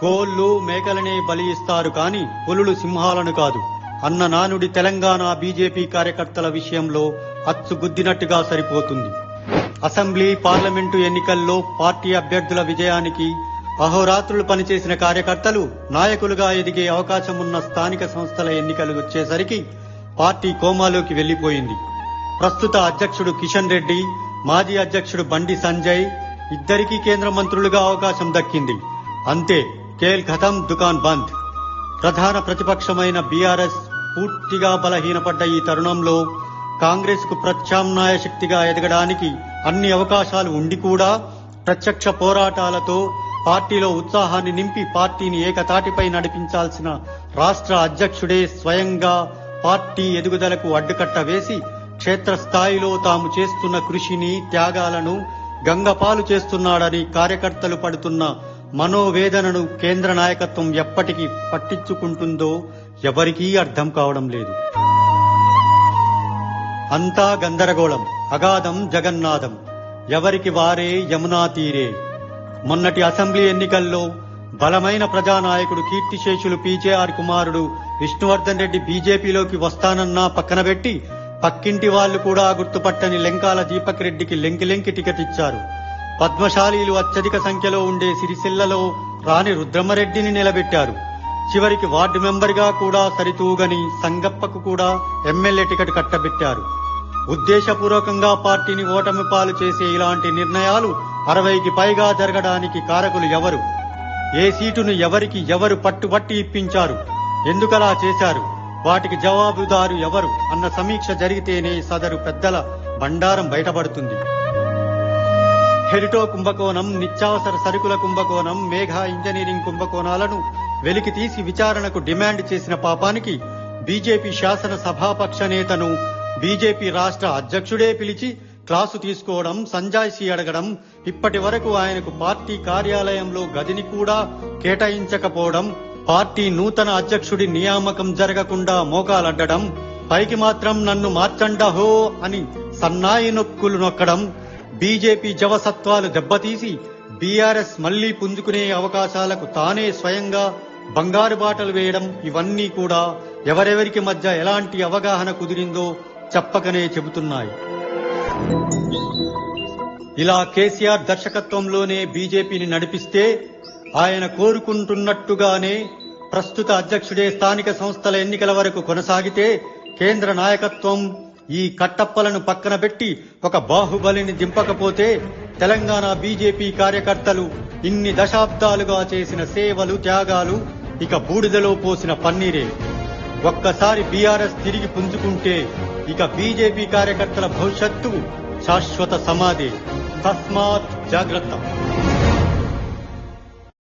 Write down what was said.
కోళ్ళు మేకలనే బలి ఇస్తారు కాని పులులు సింహాలను కాదు. అన్న నానుడి తెలంగాణ బీజేపీ కార్యకర్తల విషయంలో అచ్చుగుద్దినట్టుగా సరిపోతుంది. అసెంబ్లీ పార్లమెంటు ఎన్నికల్లో పార్టీ అభ్యర్థుల విజయానికి అహోరాత్రులు పనిచేసిన కార్యకర్తలు నాయకులుగా ఎదిగే అవకాశం ఉన్న స్థానిక సంస్థల ఎన్నికలు వచ్చేసరికి పార్టీ కోమాలోకి వెళ్ళిపోయింది ప్రస్తుత అధ్యక్షుడు కిషన్ రెడ్డి మాజీ అధ్యక్షుడు బండి సంజయ్ ఇద్దరికీ కేంద్ర మంత్రులుగా అవకాశం దక్కింది. అంతే. కేల్ ఖతం దుకాన్ బంద్. ప్రధాన ప్రతిపక్షమైన బీఆర్ఎస్ పూర్తిగా బలహీనపడ్డ ఈ తరుణంలో కాంగ్రెస్కు ప్రత్యామ్నాయ శక్తిగా ఎదగడానికి అన్ని అవకాశాలు ఉండి కూడా ప్రత్యక్ష పోరాటాలతో పార్టీలో ఉత్సాహాన్ని నింపి పార్టీని ఏకతాటిపై నడిపించాల్సిన రాష్ట్ర అధ్యక్షుడే స్వయంగా పార్టీ ఎదుగుదలకు అడ్డుకట్ట వేసి క్షేత్రస్థాయిలో తాము చేస్తున్న కృషిని త్యాగాలను గంగపాలు చేస్తున్నాడని కార్యకర్తలు పడుతున్న మనోవేదనను కేంద్ర నాయకత్వం ఎప్పటికీ పట్టించుకుంటుందో ఎవరికీ అర్థం కావడం లేదు. అంతా గందరగోళం అగాధం జగన్నాథం. ఎవరికి వారే యమునా తీరే. మొన్నటి అసెంబ్లీ ఎన్నికల్లో బలమైన ప్రజానాయకుడు కీర్తిశేషులు పీజేఆర్ కుమారుడు విష్ణువర్ధన్ రెడ్డి బీజేపీలోకి వస్తానన్నా పక్కన పెట్టి పక్కింటి వాళ్ళు కూడా గుర్తుపట్టని లెంకాల దీపక్ రెడ్డికి లెంకి లెంకి టికెట్ ఇచ్చారు. పద్మశాలీలు అత్యధిక సంఖ్యలో ఉండే సిరిసిల్లలో రాణి రుద్రమరెడ్డిని నిలబెట్టారు. చివరికి వార్డు మెంబర్గా కూడా సరితూగని సంగప్పకు కూడా ఎమ్మెల్యే టికెట్ కట్టబెట్టారు. ఉద్దేశపూర్వకంగా పార్టీని ఓటమి పాలు చేసే ఇలాంటి నిర్ణయాలు అరవైకి పైగా జరగడానికి కారకులు ఎవరు? ఏ సీటును ఎవరికి ఎవరు పట్టుబట్టి ఇప్పించారు? ఎందుకలా చేశారు? వాటికి జవాబుదారు ఎవరు? అన్న సమీక్ష జరిగితేనే సదరు పెద్దల బండారం బయటపడుతుంది. హెరిటో కుంభకోణం నిత్యావసర సరుకుల కుంభకోణం మేఘా ఇంజనీరింగ్ కుంభకోణాలను వెలికి తీసి విచారణకు డిమాండ్ చేసిన పాపానికి బీజేపీ శాసన సభాపక్ష నేతను బీజేపీ రాష్ట్ర అధ్యక్షుడే పిలిచి క్లాసు తీసుకోవడం సంజాయిషీ అడగడం ఇప్పటి వరకు ఆయనకు పార్టీ కార్యాలయంలో గదిని కూడా కేటాయించకపోవడం పార్టీ నూతన అధ్యక్షుడి నియామకం జరగకుండా మోకాలడ్డడం పైకి మాత్రం నన్ను మార్చండహో అని సన్నాయి నొక్కులు నొక్కడం బీజేపీ జవసత్వాలు దెబ్బతీసి బీఆర్ఎస్ మళ్ళీ పుంజుకునే అవకాశాలకు తానే స్వయంగా బంగారు బాటలు వేయడం ఇవన్నీ కూడా ఎవరెవరికి మధ్య ఎలాంటి అవగాహన కుదిరిందో చెప్పకనే చెబుతున్నాయి. ఇలా కేసీఆర్ దర్శకత్వంలోనే బీజేపీని నడిపిస్తే ఆయన కోరుకుంటున్నట్టుగానే ప్రస్తుత అధ్యక్షుడే స్థానిక సంస్థల ఎన్నికల వరకు కొనసాగితే కేంద్ర నాయకత్వం ఈ కట్టప్పలను పక్కన పెట్టి ఒక బాహుబలిని దింపకపోతే తెలంగాణ బీజేపీ కార్యకర్తలు ఇన్ని దశాబ్దాలుగా చేసిన సేవలు త్యాగాలు ఇక బూడిదలో పోసిన పన్నీరే. ఒక్కసారి బీఆర్ఎస్ తిరిగి పుంజుకుంటే ఇక బీజేపీ కార్యకర్తల భవిష్యత్తు శాశ్వత సమాధి. తస్మాత్ జాగ్రత్త.